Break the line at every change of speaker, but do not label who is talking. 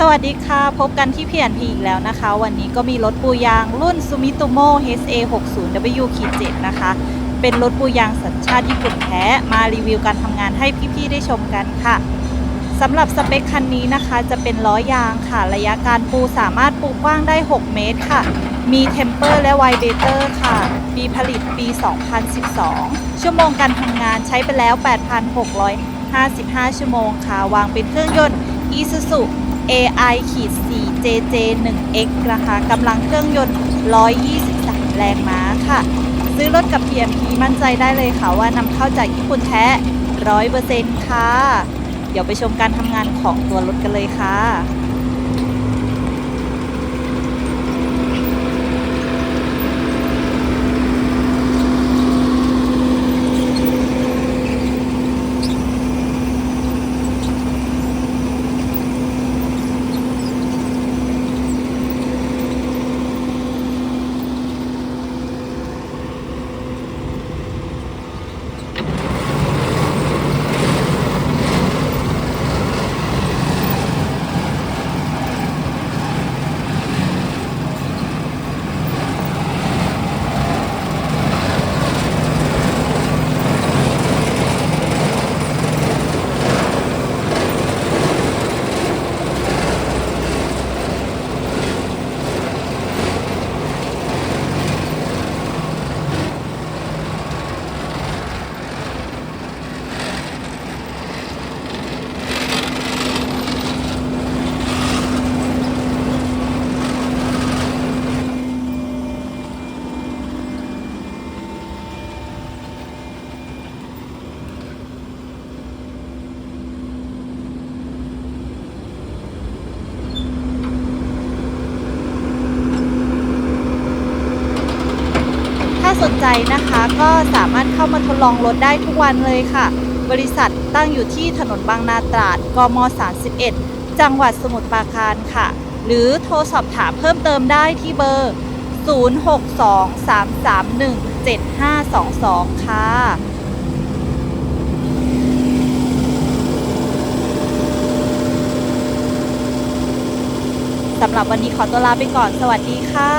สวัสดีค่ะ พบกันที่ P&P อีกแล้วนะคะ วันนี้ก็มีรถปูยางรุ่น Sumitomo HA 6 0 W 7 นะคะ เป็นรถปูยางสัญชาติญี่ปุ่นแท้มารีวิวการทำงานให้พี่ๆได้ชมกันค่ะสำหรับสเปคคันนี้นะคะจะเป็นล้อยางค่ะ ระยะการปูสามารถปูกว้างได้ 6 เมตรค่ะ มีเทมเปอร์และไวเบเตอร์ค่ะ ปีผลิตปี 2012 ชั่วโมงการทำงานใช้ไปแล้ว 8,655 ชั่วโมงค่ะ วางเป็นเครื่องยนต์ Isuzu AI ขีด4 JJ 1 X นะคะกำลังเครื่องยนต์ 123 แรงม้าค่ะ ซื้อรถกับ PMP มั่นใจได้เลยค่ะว่านำเข้าจากญี่ปุ่นแท้ 100%ค่ะ เดี๋ยวไปชมการทำงานของตัวรถกันเลยค่ะ สนใจนะคะก็สามารถเข้ามาทดลองรถได้ทุกวันเลยค่ะ บริษัทตั้งอยู่ที่ถนนบางนาตราด กม 31 จังหวัดสมุทรปราการค่ะ หรือโทรสอบถามเพิ่มเติมได้ที่เบอร์ 0623317522 ค่ะสำหรับวันนี้ขอตัวลาไปก่อน สวัสดีค่ะ